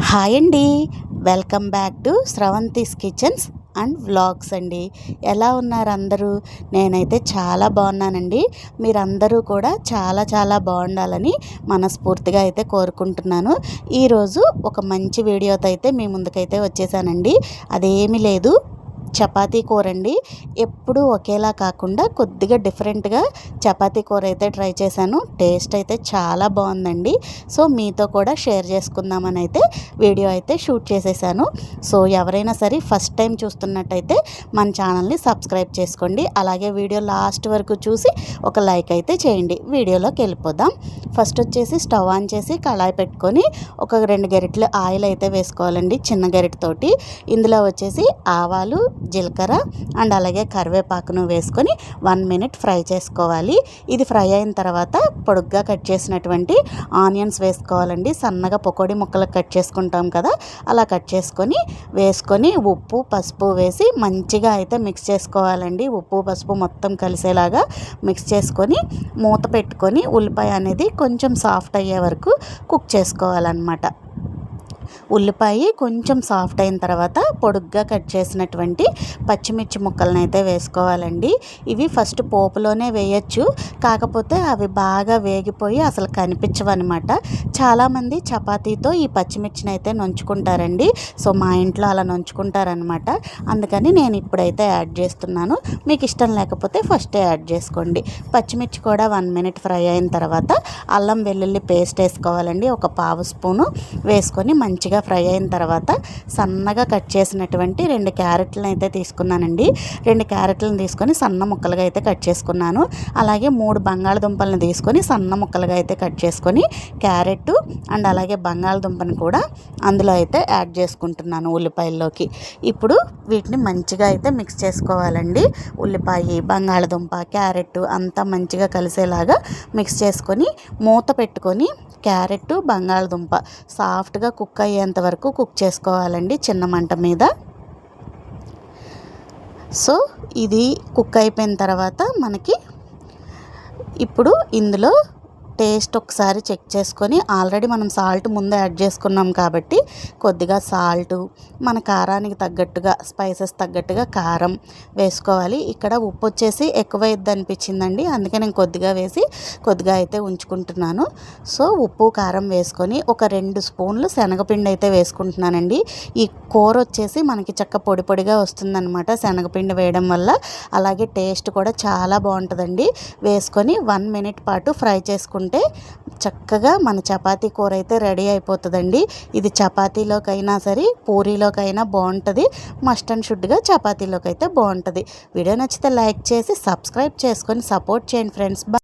Hi అండి. Welcome back to Sravanthi's kitchens and vlogs అండి. ఎలా ఉన్నారు అందరూ? నేనైతే చాలా బాగున్నానండి. మీరందరూ కూడా చాలా చాలా బాగుండాలని మనస్ఫూర్తిగా అయితే కోరుకుంటున్నాను. ఈరోజు ఒక మంచి వీడియోతో అయితే మీ ముందుకైతే వచ్చేసానండి. అదేమీ లేదు. చపాతీ కూర అండి ఎప్పుడూ ఒకేలా కాకుండా కొద్దిగా డిఫరెంట్గా చపాతీ కూర అయితే ట్రై చేశాను. టేస్ట్ అయితే చాలా బాగుందండి. సో మీతో కూడా షేర్ చేసుకుందామని అయితే వీడియో అయితే షూట్ చేసేసాను. సో ఎవరైనా సరే ఫస్ట్ టైం చూస్తున్నట్టయితే మన ఛానల్ని సబ్స్క్రైబ్ చేసుకోండి. అలాగే వీడియో లాస్ట్ వరకు చూసి ఒక లైక్ అయితే చేయండి. వీడియోలోకి వెళ్ళిపోదాం. ఫస్ట్ వచ్చేసి స్టవ్ ఆన్ చేసి కళాయి పెట్టుకొని ఒక రెండు గరిటెలు ఆయిల్ అయితే వేసుకోవాలండి చిన్న గరిటతోటి ఇందులో వచ్చేసి ఆవాలు జీలకర్ర అండ్ అలాగే కరివేపాకును వేసుకొని వన్ మినిట్ ఫ్రై చేసుకోవాలి. ఇది ఫ్రై అయిన తర్వాత పొడుగ్గా కట్ చేసినటువంటి ఆనియన్స్ వేసుకోవాలండి. సన్నగా పకోడీ ముక్కలు కట్ చేసుకుంటాం కదా అలా కట్ చేసుకొని వేసుకొని ఉప్పు పసుపు వేసి మంచిగా అయితే మిక్స్ చేసుకోవాలండి. ఉప్పు పసుపు మొత్తం కలిసేలాగా మిక్స్ చేసుకొని మూత పెట్టుకొని ఉల్లిపాయ అనేది కొంచెం సాఫ్ట్ అయ్యే వరకు కుక్ చేసుకోవాలన్నమాట. ఉల్లిపాయ కొంచెం సాఫ్ట్ అయిన తర్వాత పొడుగ్గా కట్ చేసినటువంటి పచ్చిమిర్చి ముక్కలను అయితే వేసుకోవాలండి. ఇవి ఫస్ట్ పోపులోనే వేయచ్చు. కాకపోతే అవి బాగా వేగిపోయి అసలు కనిపించవన్నమాట. చాలామంది చపాతీతో ఈ పచ్చిమిర్చిని అయితే నంచుకుంటారండి. సో మా ఇంట్లో అలా నంచుకుంటారనమాట అందుకని నేను ఇప్పుడైతే యాడ్ చేస్తున్నాను. మీకు ఇష్టం లేకపోతే ఫస్టే యాడ్ చేసుకోండి. పచ్చిమిర్చి కూడా వన్ మినిట్ ఫ్రై అయిన తర్వాత అల్లం వెల్లుల్లి పేస్ట్ వేసుకోవాలండి. ఒక పావు స్పూను వేసుకొని మంచి మంచిగా ఫ్రై అయిన తర్వాత సన్నగా కట్ చేసినటువంటి రెండు క్యారెట్లను అయితే తీసుకున్నానండి. రెండు క్యారెట్లను తీసుకొని సన్న ముక్కలుగా అయితే కట్ చేసుకున్నాను. అలాగే మూడు బంగాళదుంపలను తీసుకొని సన్న ముక్కలుగా అయితే కట్ చేసుకొని క్యారెట్ అండ్ అలాగే బంగాళదుంపని కూడా అందులో అయితే యాడ్ చేసుకుంటున్నాను ఉల్లిపాయల్లోకి. ఇప్పుడు వీటిని మంచిగా అయితే మిక్స్ చేసుకోవాలండి. ఉల్లిపాయ బంగాళదుంప క్యారెట్ అంతా మంచిగా కలిసేలాగా మిక్స్ చేసుకొని మూత పెట్టుకొని క్యారెట్ బంగాళదుంప. సాఫ్ట్గా కుక్ అయ్యేంత వరకు కుక్ చేసుకోవాలండి చిన్న మంట మీద. సో ఇది కుక్ అయిపోయిన తర్వాత మనకి ఇప్పుడు ఇందులో టేస్ట్ ఒకసారి చెక్ చేసుకొని ఆల్రెడీ మనం సాల్ట్ ముందే యాడ్ చేసుకున్నాం కాబట్టి కొద్దిగా సాల్ట్ మన కారానికి తగ్గట్టుగా స్పైసెస్ తగ్గట్టుగా కారం వేసుకోవాలి. ఇక్కడ ఉప్పు వచ్చేసి ఎక్కువ అనిపించిందండి అందుకే నేను కొద్దిగా వేసి కొద్దిగా అయితే ఉంచుకుంటున్నాను. సో ఉప్పు కారం వేసుకొని ఒక రెండు స్పూన్లు శనగపిండి అయితే వేసుకుంటున్నానండి. ఈ కూర వచ్చేసి మనకి చక్క పొడి పొడిగా వస్తుందన్నమాట శనగపిండి వేయడం వల్ల. అలాగే టేస్ట్ కూడా చాలా బాగుంటుందండి. వేసుకొని వన్ మినిట్ పాటు ఫ్రై చేసుకుంటే చేసుకుంటే చక్కగా మన చపాతీ కూర అయితే రెడీ అయిపోతుందండి. ఇది చపాతీలోకైనా సరే పూరీలోకైనా బాగుంటుంది మస్ట్ అండ్ షుడ్గా చపాతీలోకి అయితే బాగుంటుంది వీడియో నచ్చితే లైక్ చేసి సబ్స్క్రైబ్ చేసుకొని సపోర్ట్ చేయండి ఫ్రెండ్స్.